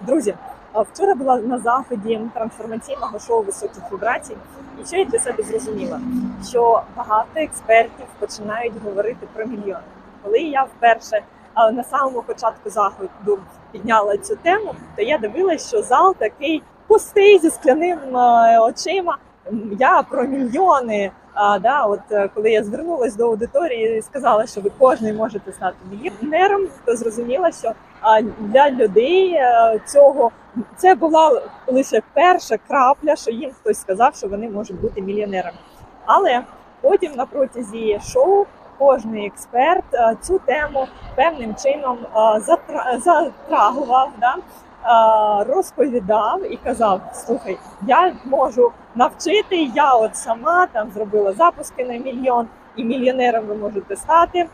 Друзі, вчора була на заході трансформаційного шоу високих вібрацій, і що я для себе зрозуміла, що багато експертів починають говорити про мільйони. Коли я вперше на самому початку заходу підняла цю тему, то я дивилася, що зал такий пустий зі скляним очима. Я про мільйони. А да, от е, коли я звернулася до аудиторії і сказала, що ви кожен можете стати мільйонером, то зрозуміла, що для людей е, цього це була лише перша крапля, що їм хтось сказав, що вони можуть бути мільйонерами. Але потім на протязі шоу кожний експерт е, цю тему певним чином затра- затрагував, да, розповідав і казав: слухай, я можу навчити, я от сама там зробила запуски на мільйон, і мільйонером ви можете стати.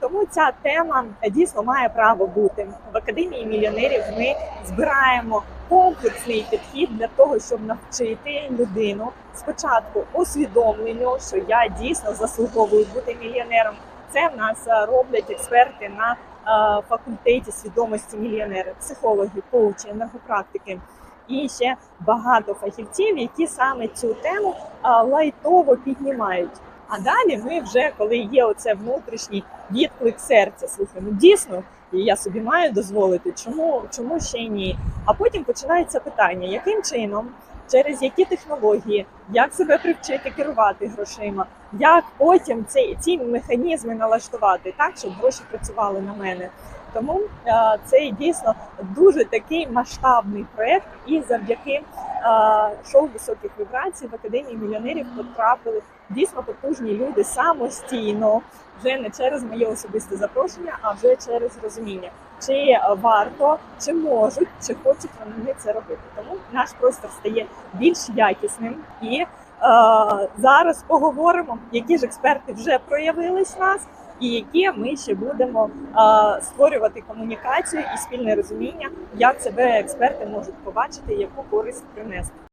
Тому ця тема е, дійсно має право бути в академії мільйонерів. Ми збираємо комплексний підхід для того, щоб навчити людину спочатку усвідомленню, що я дійсно заслуговую бути мільйонером. Це в нас е, роблять експерти на е, факультеті свідомості мільйонери, психологи, коучі, енергопрактики. І ще багато фахівців, які саме цю тему лайтово піднімають. А далі ми вже, коли є оце внутрішній відклик серця, слухай, ну дійсно, і я собі маю дозволити, чому, чому ще ні? А потім починається питання, яким чином, через які технології, як себе привчити керувати грошима, як потім ці, ці механізми налаштувати так, щоб гроші працювали на мене. Тому е, це дійсно дуже такий масштабний проект, і завдяки е, шоу високих вібрацій в академії мільйонерів потрапили дійсно потужні люди самостійно, вже не через моє особисте запрошення, а вже через розуміння, чи е, варто, чи можуть, чи хочуть вони це робити. Тому наш простір стає більш якісним і е, зараз поговоримо, які ж експерти вже проявились нас. І які ми ще будемо е, створювати комунікацію і спільне розуміння, як себе експерти можуть побачити, яку користь принести.